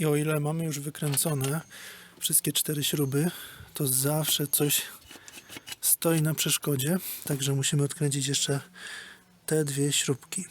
I o ile mamy już wykręcone wszystkie cztery śruby, to zawsze coś stoi na przeszkodzie, także musimy odkręcić jeszcze te dwie śrubki.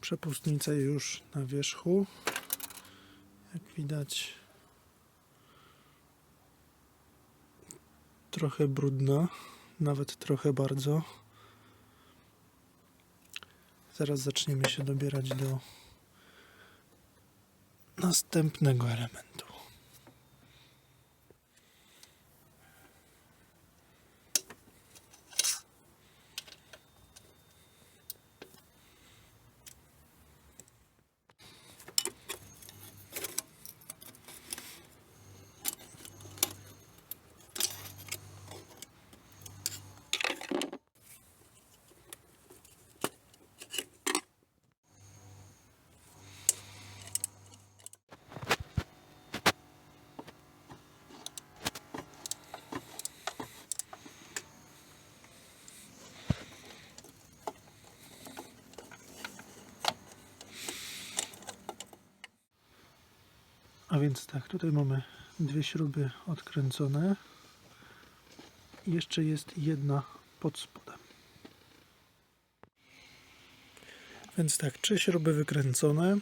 Przepustnica już na wierzchu. Jak widać, trochę brudna, nawet trochę bardzo. Zaraz zaczniemy się dobierać do następnego elementu. Więc tak, tutaj mamy dwie śruby odkręcone. Jeszcze jest jedna pod spodem. Więc tak, trzy śruby wykręcone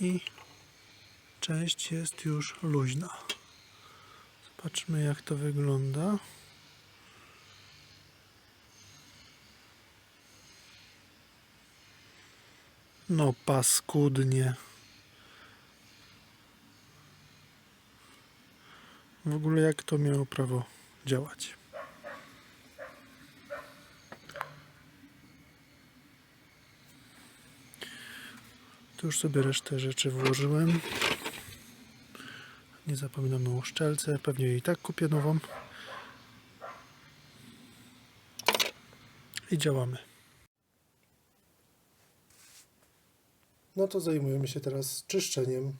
i część jest już luźna. Zobaczmy jak to wygląda. No paskudnie. W ogóle jak to miało prawo działać? Tu już sobie resztę rzeczy włożyłem. Nie zapominamy o szczelce. Pewnie jej tak kupię nową. I działamy. No to zajmujemy się teraz czyszczeniem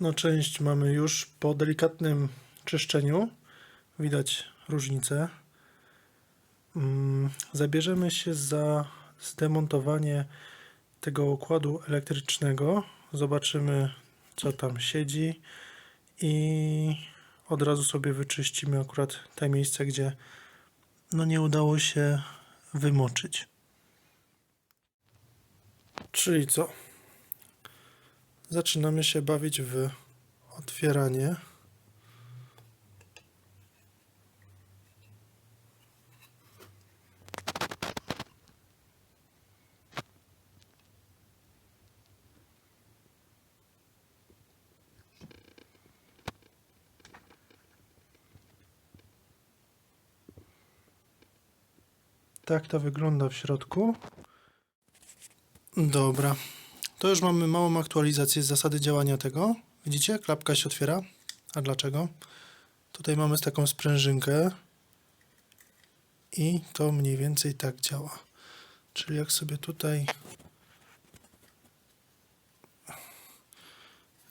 No, część mamy już po delikatnym czyszczeniu. Widać różnicę. Mm, Zabierzemy się za zdemontowanie tego układu elektrycznego. Zobaczymy, co tam siedzi i od razu sobie wyczyścimy akurat te miejsca, gdzie no nie udało się wymoczyć. Czyli co? Zaczynamy się bawić w otwieranie. Tak to wygląda w środku. Dobra. To już mamy małą aktualizację zasady działania tego. Widzicie? Klapka się otwiera. A dlaczego? Tutaj mamy taką sprężynkę i to mniej więcej tak działa. Czyli jak sobie tutaj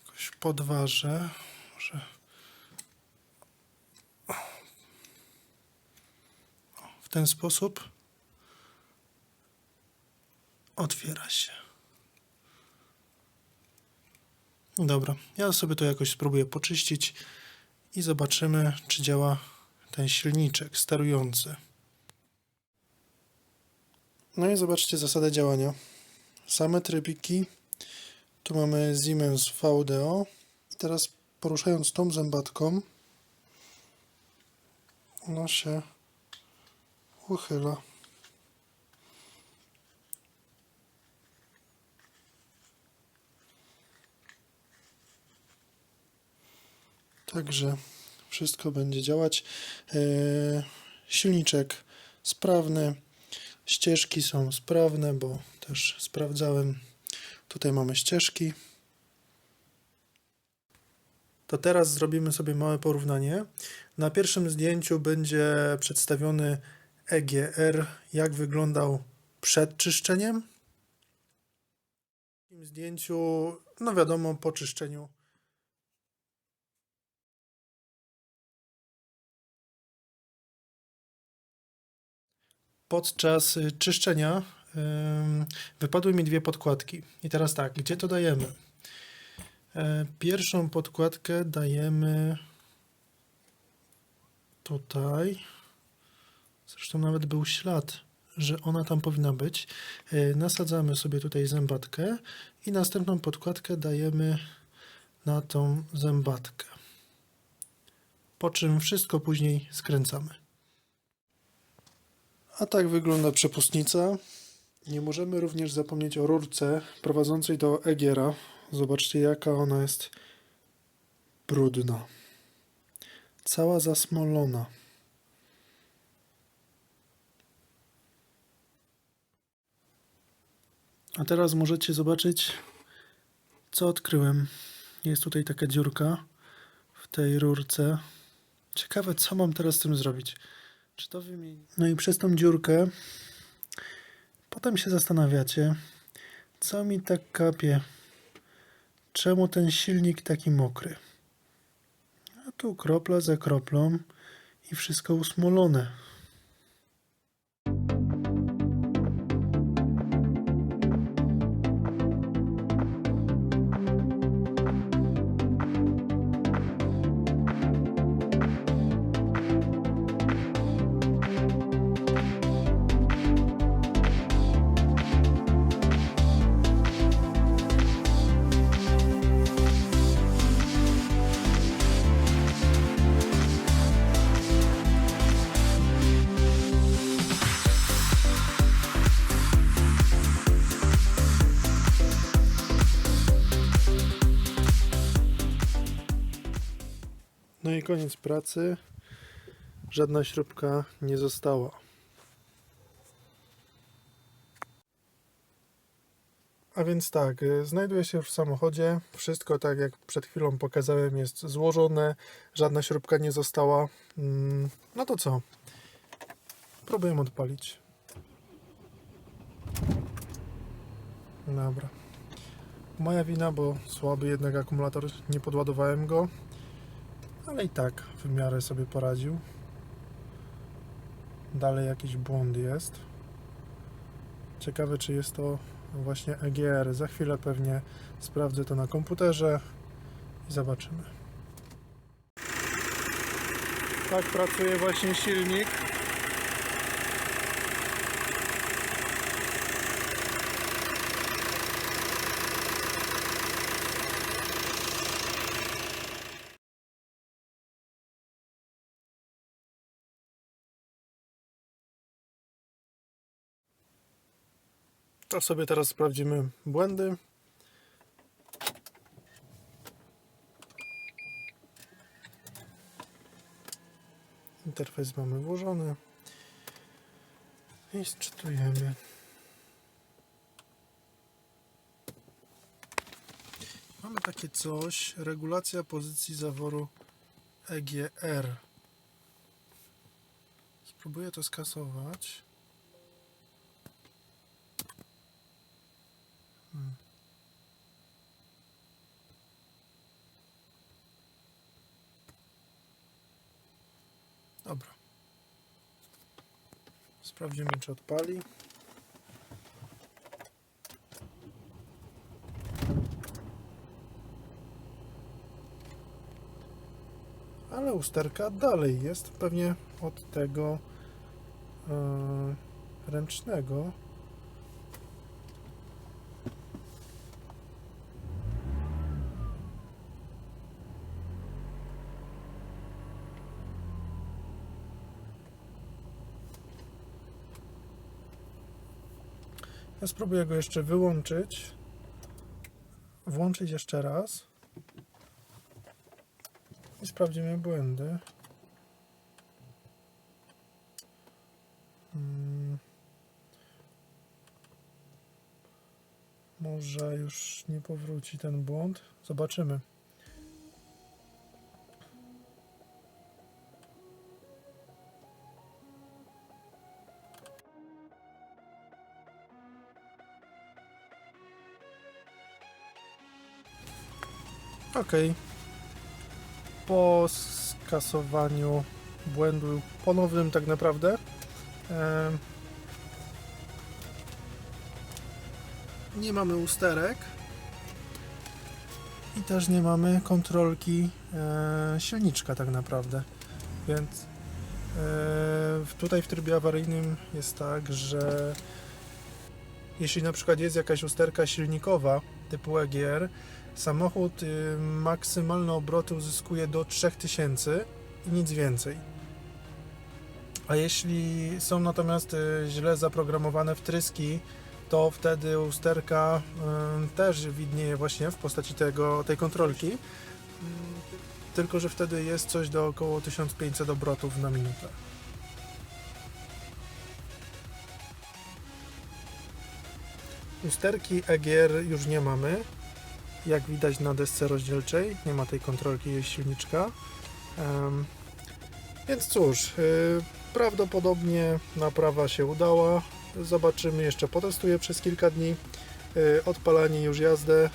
jakoś podważę, może w ten sposób otwiera się. Dobra, ja sobie to jakoś spróbuję poczyścić i zobaczymy, czy działa ten silniczek sterujący. No i zobaczcie zasadę działania. Same trybiki. Tu mamy Siemens VDO. I teraz poruszając tą zębatką, ona się uchyla. Także wszystko będzie działać. E, silniczek sprawny, ścieżki są sprawne, bo też sprawdzałem. Tutaj mamy ścieżki. To teraz zrobimy sobie małe porównanie. Na pierwszym zdjęciu będzie przedstawiony EGR, jak wyglądał przed czyszczeniem. W tym zdjęciu, no wiadomo, po czyszczeniu Podczas y, czyszczenia wypadły mi dwie podkładki. I teraz tak, gdzie to dajemy? E, Pierwszą podkładkę dajemy tutaj. Zresztą nawet był ślad, że ona tam powinna być. E, Nasadzamy sobie tutaj zębatkę i następną podkładkę dajemy na tą zębatkę. Po czym wszystko później skręcamy. A tak wygląda przepustnica. Nie możemy również zapomnieć o rurce prowadzącej do Egiera. Zobaczcie, jaka ona jest brudna. Cała zasmolona. A teraz możecie zobaczyć, co odkryłem. Jest tutaj taka dziurka w tej rurce. Ciekawe, co mam teraz z tym zrobić. Czy to? No i przez tą dziurkę potem się zastanawiacie, co mi tak kapie. Czemu ten silnik taki mokry? A tu kropla za kroplą i wszystko usmolone. Koniec pracy. Żadna śrubka nie została. A więc tak, y, znajduje się już w samochodzie. Wszystko tak jak przed chwilą pokazałem jest złożone. Żadna śrubka nie została. Mm, No to co? Próbujemy odpalić. Dobra. Moja wina, bo słaby jednak akumulator, nie podładowałem go ale i tak w miarę sobie poradził. Dalej jakiś błąd jest. Ciekawe, czy jest to właśnie EGR. Za chwilę pewnie sprawdzę to na komputerze i zobaczymy. Tak pracuje właśnie silnik. To sobie teraz sprawdzimy błędy. Interfejs mamy włożony. I sczytujemy. Mamy takie coś, regulacja pozycji zaworu EGR. Spróbuję to skasować. Dobra. Sprawdzimy, czy odpali. Ale usterka dalej jest, pewnie od tego e, ręcznego. Spróbuję go jeszcze wyłączyć. Włączyć jeszcze raz. I sprawdzimy błędy. Mm. Może już nie powróci ten błąd. Zobaczymy. Ok. Po skasowaniu błędu ponownym tak naprawdę em, nie mamy usterek i też nie mamy kontrolki e, silniczka tak naprawdę. Więc e, tutaj w trybie awaryjnym jest tak, że jeśli na przykład jest jakaś usterka silnikowa typu EGR, samochód y, maksymalne obroty uzyskuje do 3000 i nic więcej. A jeśli są natomiast y, źle zaprogramowane wtryski, to wtedy usterka y, też widnieje właśnie w postaci tego, tej kontrolki. Tylko, że wtedy jest coś do około 1500 obrotów na minutę. Usterki EGR już nie mamy. Jak widać na desce rozdzielczej, nie ma tej kontrolki jej silniczka. Więc cóż, y, prawdopodobnie naprawa się udała. Zobaczymy, jeszcze potestuję przez kilka dni. Y, Odpalanie już jazdę. E,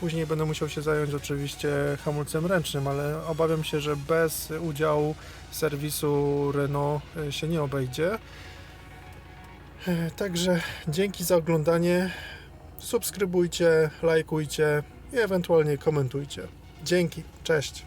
Później będę musiał się zająć oczywiście hamulcem ręcznym, ale obawiam się, że bez udziału serwisu Renault y, się nie obejdzie. Także dzięki za oglądanie. Subskrybujcie, lajkujcie i ewentualnie komentujcie. Dzięki, cześć.